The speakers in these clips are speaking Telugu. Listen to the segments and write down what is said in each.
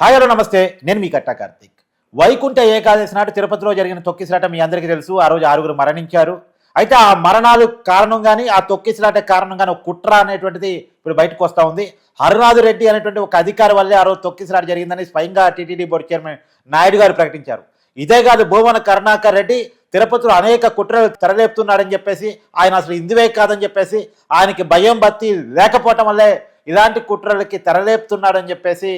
హాయ్ హలో నమస్తే. నేను మీ కట్టా కార్తీక్. వైకుంఠ ఏకాదశి నాడు తిరుపతిలో జరిగిన తొక్కిసలాట మీ అందరికీ తెలుసు. ఆ రోజు ఆరుగురు మరణించారు. అయితే ఆ మరణాలు కారణం కానీ ఆ తొక్కిసలాట కారణం కానీ ఒక కుట్ర అనేటువంటిది ఇప్పుడు బయటకు వస్తూ ఉంది. హరినాథ్ రెడ్డి అనేటువంటి ఒక అధికారి వల్లే ఆ రోజు తొక్కిసలాట జరిగిందని స్వయంగా టీటీడీ బోర్డు చైర్మన్ నాయుడు గారు ప్రకటించారు. ఇదే కాదు భూమన కరుణాకర్ రెడ్డి తిరుపతిలో అనేక కుట్రలు తెరలేపుతున్నాడని చెప్పేసి ఆయన అసలు ఇందువే కాదని చెప్పేసి ఆయనకి భయం బత్తి లేకపోవటం వల్లే ఇలాంటి కుట్రలకి తెరలేపుతున్నాడని చెప్పేసి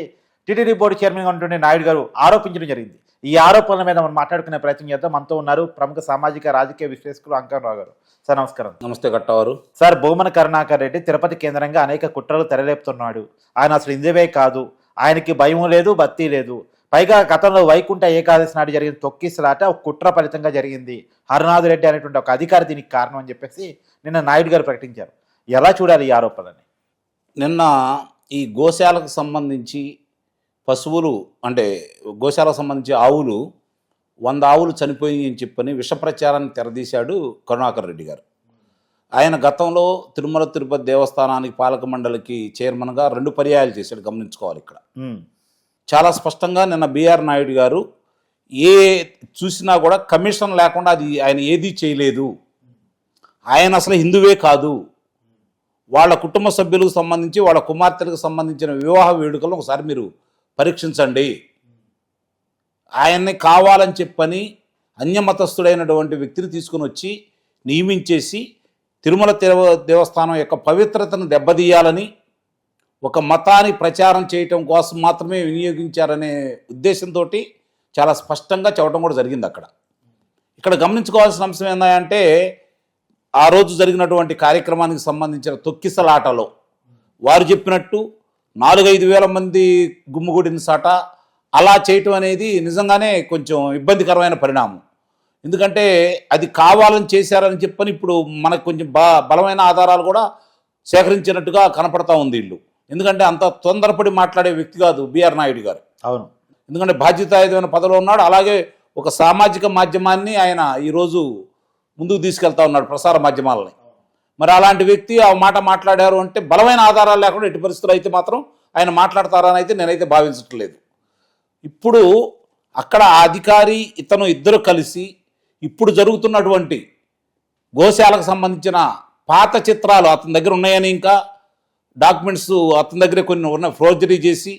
టీటీడీ బోర్డు చైర్మన్ ఉంటుండే నాయుడు గారు ఆరోపించడం జరిగింది. ఈ ఆరోపణల మీద మనం మాట్లాడుకునే ప్రయత్నం చేద్దాం. మనతో ఉన్నారు ప్రముఖ సామాజిక రాజకీయ విశ్లేషకులు అంకన్ గారు. సార్ నమస్కారం. నమస్తే కట్టవారు. సార్ భూమన కరుణాకర్ రెడ్డి తిరుపతి కేంద్రంగా అనేక కుట్రలు తెరలేపుతున్నాడు. ఆయన అసలు ఇందువే కాదు. ఆయనకి భయం లేదు భక్తి లేదు. పైగా గతంలో వైకుంఠ ఏకాదశి నాడు జరిగిన తొక్కిసలాట ఒక కుట్ర ఫలితంగా జరిగింది. హరినాథ్ రెడ్డి అనేటువంటి ఒక అధికారి దీనికి కారణం అని చెప్పేసి నిన్న నాయుడు గారు ప్రకటించారు. ఎలా చూడాలి ఈ ఆరోపణలని? నిన్న ఈ గోశాలకు సంబంధించి పశువులు అంటే గోశాలకు సంబంధించి ఆవులు వంద ఆవులు చనిపోయి అని చెప్పని విష ప్రచారాన్ని తెరదీశాడు కరుణాకర్ రెడ్డి గారు. ఆయన గతంలో తిరుమల తిరుపతి దేవస్థానానికి పాలక మండలికి చైర్మన్గా రెండు పర్యాయాలు చేశాడు గమనించుకోవాలి ఇక్కడ. చాలా స్పష్టంగా నిన్న బీఆర్ నాయుడు గారు ఏ చూసినా కూడా కమిషన్ లేకుండా అది ఆయన ఏదీ చేయలేదు. ఆయన అసలు హిందువే కాదు. వాళ్ళ కుటుంబ సభ్యులకు సంబంధించి వాళ్ళ కుమార్తెలకు సంబంధించిన వివాహ వేడుకలను ఒకసారి మీరు పరీక్షించండి. ఆయన్ని కావాలని చెప్పని అన్యమతస్థుడైనటువంటి వ్యక్తిని తీసుకుని వచ్చి నియమించేసి తిరుమల తిరువ దేవస్థానం యొక్క పవిత్రతను దెబ్బతీయాలని ఒక మతాన్ని ప్రచారం చేయటం కోసం మాత్రమే వినియోగించారనే ఉద్దేశంతో చాలా స్పష్టంగా చెప్పడం కూడా జరిగింది అక్కడ. ఇక్కడ గమనించుకోవాల్సిన అంశం ఏంటంటే ఆ రోజు జరిగినటువంటి కార్యక్రమానికి సంబంధించిన తొక్కిసలాటలో వారు చెప్పినట్టు నాలుగైదు వేల మంది గుమ్ముగూడిన సాట అలా చేయటం అనేది నిజంగానే కొంచెం ఇబ్బందికరమైన పరిణామం. ఎందుకంటే అది కావాలని చేశారని చెప్పని ఇప్పుడు మనకు కొంచెం బ బలమైన ఆధారాలు కూడా సేకరించినట్టుగా కనపడతా ఉంది వీళ్ళు ఎందుకంటే అంత తొందరపడి మాట్లాడే వ్యక్తి కాదు బిఆర్ నాయుడు గారు. అవును. ఎందుకంటే బాధ్యతాయుతమైన పదవిలో ఉన్నాడు. అలాగే ఒక సామాజిక మాధ్యమాన్ని ఆయన ఈరోజు ముందుకు తీసుకెళ్తా ఉన్నాడు ప్రసార మాధ్యమాలని. మరి అలాంటి వ్యక్తి ఆ మాట మాట్లాడారు అంటే బలమైన ఆధారాలు లేకుండా ఎట్టి పరిస్థితులు అయితే మాత్రం ఆయన మాట్లాడతారని అయితే నేనైతే భావించట్లేదు. ఇప్పుడు అక్కడ అధికారి ఇతను ఇద్దరు కలిసి ఇప్పుడు జరుగుతున్నటువంటి గోశాలకు సంబంధించిన పాత చిత్రాలు అతని దగ్గర ఉన్నాయని ఇంకా డాక్యుమెంట్స్ అతని దగ్గర కొన్ని ఉన్న ఫ్రోజరీ చేసి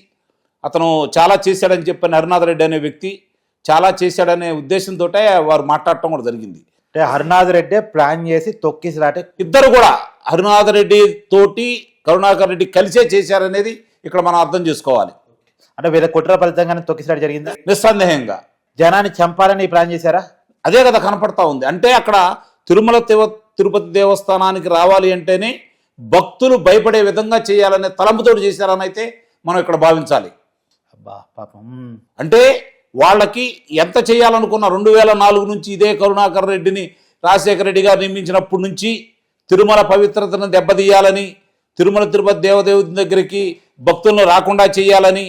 అతను చాలా చేశాడని చెప్పిన హరినాథ్ రెడ్డి అనే వ్యక్తి చాలా చేశాడనే ఉద్దేశంతో వారు మాట్లాడటం కూడా జరిగింది. అంటే హరినాథ్ రెడ్డి ప్లాన్ చేసి తొక్కిసలాట ఇద్దరు కూడా హరినాథ్ రెడ్డి తోటి కరుణాకర్ రెడ్డి కలిసే చేశారనేది ఇక్కడ మనం అర్థం చేసుకోవాలి. అంటే వీళ్ళ కుట్ర ఫలితంగానే తొక్కిసలాట జరిగిందా? నిస్సందేహంగా. జనాన్ని చంపాలని ప్లాన్ చేశారా? అదే కదా కనపడతా ఉంది. అంటే అక్కడ తిరుమల తిరుపతి దేవస్థానానికి రావాలి అంటేనే భక్తులు భయపడే విధంగా చేయాలనే తలంపుతోటి చేశారని అయితే మనం ఇక్కడ భావించాలి. అబ్బా పాపం. అంటే వాళ్ళకి ఎంత చేయాలనుకున్న రెండు వేల నాలుగు నుంచి ఇదే కరుణాకర్ రెడ్డిని రాజశేఖర రెడ్డి గారు నియమించినప్పటి నుంచి తిరుమల పవిత్రతను దెబ్బతీయాలని తిరుమల తిరుపతి దేవదేవుని దగ్గరికి భక్తులను రాకుండా చేయాలని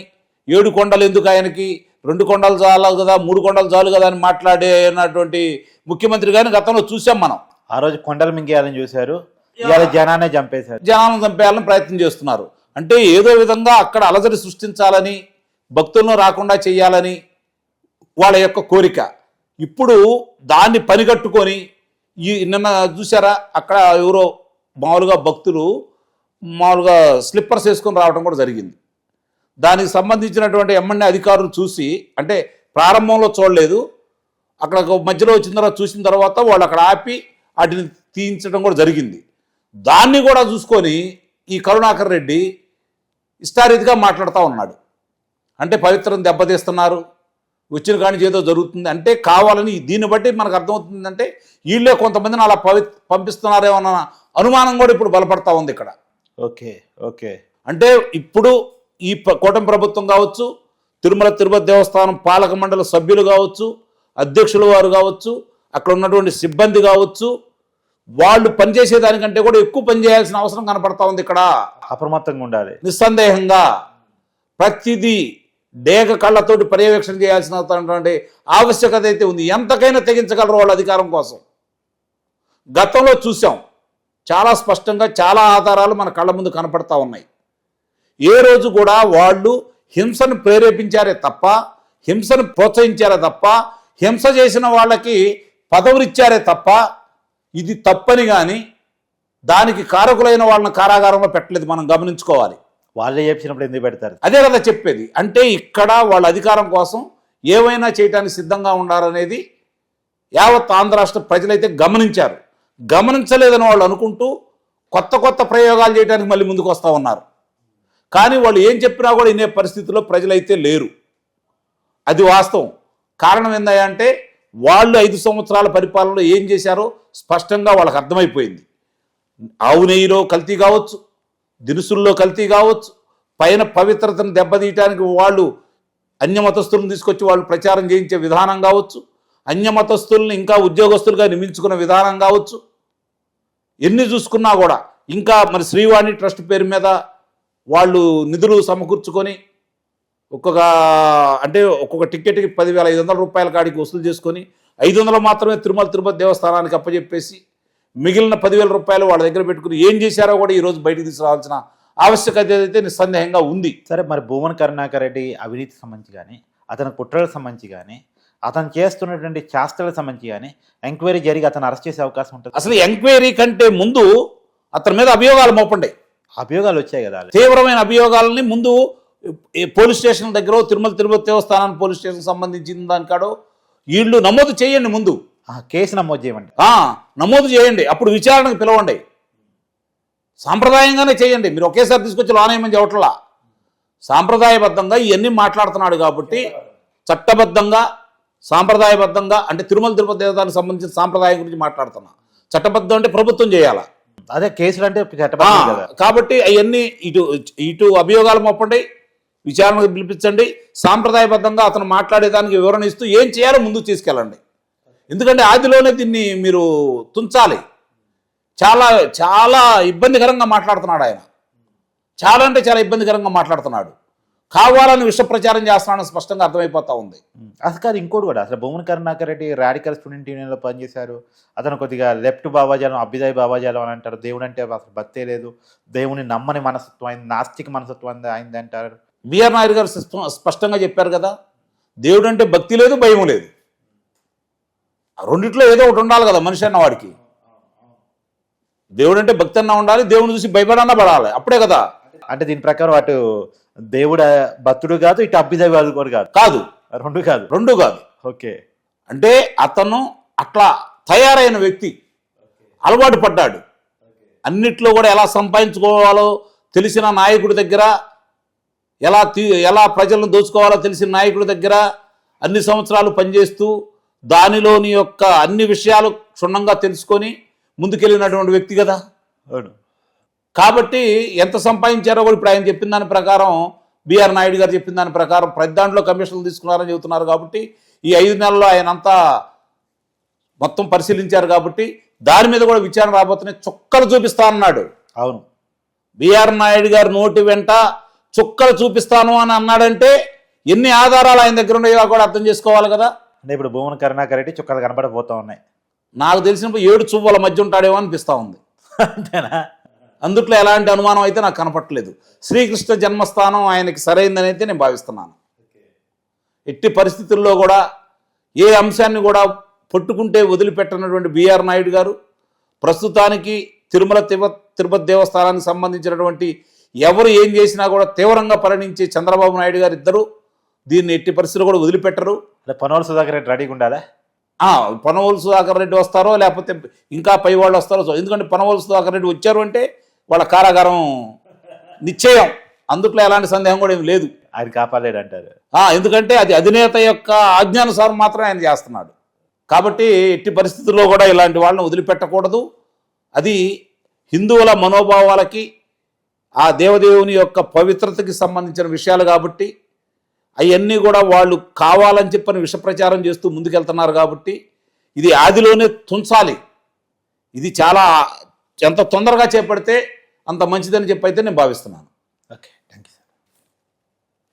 ఏడు కొండలు ఎందుకు ఆయనకి? రెండు కొండలు చాలు కదా మూడు కొండలు చాలు కదా అని మాట్లాడేనటువంటి ముఖ్యమంత్రి గారిని గతంలో చూసాం మనం. ఆ రోజు కొండలు మింగేయాలని చూశారు. ఇవాళ జనాన్ని చంపేశారు. జనాలను చంపేయాలని ప్రయత్నం చేస్తున్నారు. అంటే ఏదో విధంగా అక్కడ అలజడి సృష్టించాలని భక్తులను రాకుండా చేయాలని వాళ్ళ యొక్క కోరిక. ఇప్పుడు దాన్ని పనిగట్టుకొని ఈ నిన్న చూసారా అక్కడ ఎవరో మామూలుగా భక్తులు మామూలుగా స్లిప్పర్స్ వేసుకొని రావడం కూడా జరిగింది. దానికి సంబంధించినటువంటి ఎమ్మెల్యే అధికారులు చూసి అంటే ప్రారంభంలో చూడలేదు. అక్కడ మధ్యలో వచ్చిన తర్వాత చూసిన తర్వాత వాళ్ళు అక్కడ ఆపి వాటిని తీయించడం కూడా జరిగింది. దాన్ని కూడా చూసుకొని ఈ కరుణాకర్ రెడ్డి ఇష్టారీతిగా మాట్లాడుతూ ఉన్నాడు. అంటే పవిత్రం దెబ్బతీస్తున్నారు. వచ్చిన కాడి ఏదో జరుగుతుంది అంటే కావాలని దీన్ని బట్టి మనకు అర్థమవుతుందంటే వీళ్ళే కొంతమందిని అలా పవి పంపిస్తున్నారేమో అన్న అనుమానం కూడా ఇప్పుడు బలపడతా ఉంది ఇక్కడ. Okay okay. అంటే ఇప్పుడు ఈ కూటమి ప్రభుత్వం కావచ్చు తిరుమల తిరుపతి దేవస్థానం పాలక మండలి సభ్యులు కావచ్చు అధ్యక్షుల వారు కావచ్చు అక్కడ ఉన్నటువంటి సిబ్బంది కావచ్చు వాళ్ళు పనిచేసే దానికంటే కూడా ఎక్కువ పని చేయాల్సిన అవసరం కనపడతా ఉంది ఇక్కడ. అప్రమత్తంగా ఉండాలి. నిస్సందేహంగా ప్రతిదీ డేగ కళ్ళతోటి పర్యవేక్షణ చేయాల్సినటువంటి ఆవశ్యకత అయితే ఉంది. ఎంతకైనా తెగించగలరు వాళ్ళ అధికారం కోసం. గతంలో చూసాం. చాలా స్పష్టంగా చాలా ఆధారాలు మన కళ్ళ ముందు కనపడతా ఉన్నాయి. ఏ రోజు కూడా వాళ్ళు హింసను ప్రేరేపించారే తప్ప హింసను ప్రోత్సహించారే తప్ప హింస చేసిన వాళ్ళకి పదవులిచ్చారే తప్ప ఇది తప్పని కానీ దానికి కారకులైన వాళ్ళని కారాగారంలో పెట్టలేదు. మనం గమనించుకోవాలి. వాళ్ళే చెప్పినప్పుడు ఎందుకు పెడతారు? అదే కదా చెప్పేది. అంటే ఇక్కడ వాళ్ళ అధికారం కోసం ఏమైనా చేయటానికి సిద్ధంగా ఉండాలనేది యావత్ ఆంధ్ర రాష్ట్ర ప్రజలైతే గమనించారు. గమనించలేదని వాళ్ళు అనుకుంటూ కొత్త కొత్త ప్రయోగాలు చేయడానికి మళ్ళీ ముందుకు వస్తూ ఉన్నారు. కానీ వాళ్ళు ఏం చెప్పినా కూడా ఇనే పరిస్థితిలో ప్రజలైతే లేరు. అది వాస్తవం. కారణం ఏందంటే వాళ్ళు ఐదు సంవత్సరాల పరిపాలనలో ఏం చేశారో స్పష్టంగా వాళ్ళకి అర్థమైపోయింది. ఆవు నెయ్యిలో కల్తీ కావచ్చు దినుసుల్లో కల్తీ కావచ్చు. పైన పవిత్రతను దెబ్బతీయటానికి వాళ్ళు అన్యమతస్తులను తీసుకొచ్చి వాళ్ళు ప్రచారం చేయించే విధానం కావచ్చు. అన్యమతస్తుల్ని ఇంకా ఉద్యోగస్తులుగా నిమించుకున్న విధానం కావచ్చు. ఎన్ని చూసుకున్నా కూడా ఇంకా మరి శ్రీవాణి ట్రస్ట్ పేరు మీద వాళ్ళు నిధులు సమకూర్చుకొని ఒక్కొక్క అంటే ఒక్కొక్క టికెట్కి పదివేల ఐదు వందల రూపాయల కాడికి వసూలు చేసుకొని ఐదు వందలు మాత్రమే తిరుమల తిరుపతి దేవస్థానానికి అప్పచెప్పేసి మిగిలిన పదివేల రూపాయలు వాళ్ళ దగ్గర పెట్టుకుని ఏం చేశారో కూడా ఈరోజు బయటకు తీసుకురావాల్సిన ఆవశ్యకత అయితే నిస్సందేహంగా ఉంది. సరే మరి భూమన్ కరుణాకర్ రెడ్డి అవినీతి సంబంధించి కానీ అతని కుట్రలకు సంబంధించి కానీ అతను చేస్తున్నటువంటి చేష్టలకు సంబంధించి కానీ ఎంక్వైరీ జరిగి అతను అరెస్ట్ చేసే అవకాశం ఉంటుంది. అసలు ఎంక్వైరీ కంటే ముందు అతని మీద అభియోగాలు మోపండి. అభియోగాలు వచ్చాయి కదా తీవ్రమైన అభియోగాలని ముందు పోలీస్ స్టేషన్ దగ్గర తిరుమల తిరుపతి దేవస్థానం పోలీస్ స్టేషన్ సంబంధించిన దానికాడో వీళ్ళు నమోదు చేయండి ముందు. కేసు నమోదు చేయమండి నమోదు చేయండి. అప్పుడు విచారణకు పిలవండి. సాంప్రదాయంగానే చేయండి. మీరు ఒకేసారి తీసుకొచ్చి లోనేయమని చెప్పట్లా. సాంప్రదాయబద్ధంగా ఇవన్నీ మాట్లాడుతున్నాడు కాబట్టి చట్టబద్ధంగా సాంప్రదాయబద్ధంగా అంటే తిరుమల తిరుపతి దేవతానికి సంబంధించిన సాంప్రదాయం గురించి మాట్లాడుతున్నా. చట్టబద్ధం అంటే ప్రభుత్వం చేయాలా? అదే కేసులు అంటే కాబట్టి అవన్నీ ఇటు ఇటు అభియోగాలు మొప్పండి విచారణకు పిలిపించండి. సాంప్రదాయబద్ధంగా అతను మాట్లాడేదానికి వివరణ ఇస్తూ ఏం చేయాలో ముందుకు తీసుకెళ్ళండి. ఎందుకంటే ఆదిలోనే దీన్ని మీరు తుంచాలి. చాలా చాలా ఇబ్బందికరంగా మాట్లాడుతున్నాడు ఆయన. చాలా అంటే చాలా ఇబ్బందికరంగా మాట్లాడుతున్నాడు. కావాలని విష ప్రచారం చేస్తున్నాడని స్పష్టంగా అర్థమైపోతా ఉంది. అసలు కాదు ఇంకోటి కూడా. అసలు భూమన్ కరుణాకర్ రెడ్డి రాడికల్ స్టూడెంట్ యూనియన్లో పనిచేశారు. అతను కొద్దిగా లెఫ్ట్ బాబాజాలం అభ్యుదయ బాబాజాలం అని అంటారు. దేవుడు అంటే అసలు భక్తే లేదు. దేవుని నమ్మని మనస్తత్వం అయింది నాస్తిక మనస్తత్వం అయింది- అయింది అంటారు. బిఆర్ నాయుడు గారు స్ప- స్పష్టంగా చెప్పారు కదా దేవుడు అంటే భక్తి లేదు భయం లేదు. రెండిట్లో ఏదో ఒకటి ఉండాలి కదా మనిషి అన్న వాడికి. దేవుడు అంటే భక్తి అన్నా ఉండాలి దేవుని చూసి భయపడన్నా పడాలి. అప్పుడే కదా. అంటే దీని ప్రకారం అటు దేవుడు భక్తుడు కాదు ఇటు అభ్యుదయవాదు కూడా కాదు. కాదు. రెండు కాదు. రెండు కాదు. ఓకే. అంటే అతను అట్లా తయారైన వ్యక్తి. అలవాటు పడ్డాడు. అన్నిట్లో కూడా ఎలా సంపాదించుకోవాలో తెలిసిన నాయకుడి దగ్గర ఎలా తీ ఎలా ప్రజలను దోచుకోవాలో తెలిసిన నాయకుడి దగ్గర అన్ని సంవత్సరాలు పనిచేస్తూ దానిలోని యొక్క అన్ని విషయాలు క్షుణ్ణంగా తెలుసుకొని ముందుకెళ్ళినటువంటి వ్యక్తి కదా. అవును. కాబట్టి ఎంత సంపాదించారో కూడా ఇప్పుడు ఆయన చెప్పిన దాని ప్రకారం బిఆర్ నాయుడు గారు చెప్పిన దాని ప్రకారం ప్రతి దాంట్లో కమిషన్లు తీసుకున్నారని చెబుతున్నారు కాబట్టి ఈ ఐదు నెలల్లో ఆయన అంతా మొత్తం పరిశీలించారు కాబట్టి దాని మీద కూడా విచారణ రాబోతున్నాయి చుక్కలు చూపిస్తా అన్నాడు. అవును. బిఆర్ నాయుడు గారు నోటి వెంట చుక్కలు చూపిస్తాను అని అన్నాడంటే ఎన్ని ఆధారాలు ఆయన దగ్గర ఉన్నాయో కూడా అర్థం చేసుకోవాలి కదా. అంటే ఇప్పుడు భూమన్ కరుణాకర్ రెడ్డి చుక్కలు కనబడబోతా ఉన్నాయి. నాకు తెలిసినప్పుడు ఏడు చువ్వల మధ్య ఉంటాడేమో అనిపిస్తా ఉంది. అంతేనా? అందుట్లో ఎలాంటి అనుమానం అయితే నాకు కనపట్లేదు శ్రీకృష్ణ జన్మస్థానం ఆయనకి సరైందని అయితే నేను భావిస్తున్నాను. ఎట్టి పరిస్థితుల్లో కూడా ఏ అంశాన్ని కూడా పట్టుకుంటే వదిలిపెట్టనటువంటి బిఆర్ నాయుడు గారు ప్రస్తుతానికి తిరుమల తిరుప తిరుపతి దేవస్థానానికి సంబంధించినటువంటి ఎవరు ఏం చేసినా కూడా తీవ్రంగా పరిణించే చంద్రబాబు నాయుడు గారు ఇద్దరు దీన్ని ఎట్టి పరిస్థితుల్లో కూడా వదిలిపెట్టరు. పనోలు సుధాకర్ రెడ్డి రెడీగా ఉండాలా? ఆ, పనవోలు సుధాకర్ రెడ్డి వస్తారో లేకపోతే ఇంకా పై వాళ్ళు వస్తారో ఎందుకంటే పనవోలు సుధాకర్ రెడ్డి వచ్చారు అంటే వాళ్ళ కారాగారం నిశ్చయం. అందుట్లో ఎలాంటి సందేహం కూడా ఏం లేదు. ఆయన కాపాడలేడు అంటారు. ఆ, ఎందుకంటే అది అధినేత యొక్క ఆజ్ఞానుసారం మాత్రమే ఆయన చేస్తున్నాడు. కాబట్టి ఎట్టి పరిస్థితుల్లో కూడా ఇలాంటి వాళ్ళని వదిలిపెట్టకూడదు. అది హిందువుల మనోభావాలకి ఆ దేవదేవుని యొక్క పవిత్రతకి సంబంధించిన విషయాలు కాబట్టి అవన్నీ కూడా వాళ్ళు కావాలని చెప్పని విషప్రచారం చేస్తూ ముందుకెళ్తున్నారు కాబట్టి ఇది ఆదిలోనే తుంచాలి. ఇది చాలా ఎంత తొందరగా చేపడితే అంత మంచిదని చెప్పి అయితే నేను భావిస్తున్నాను.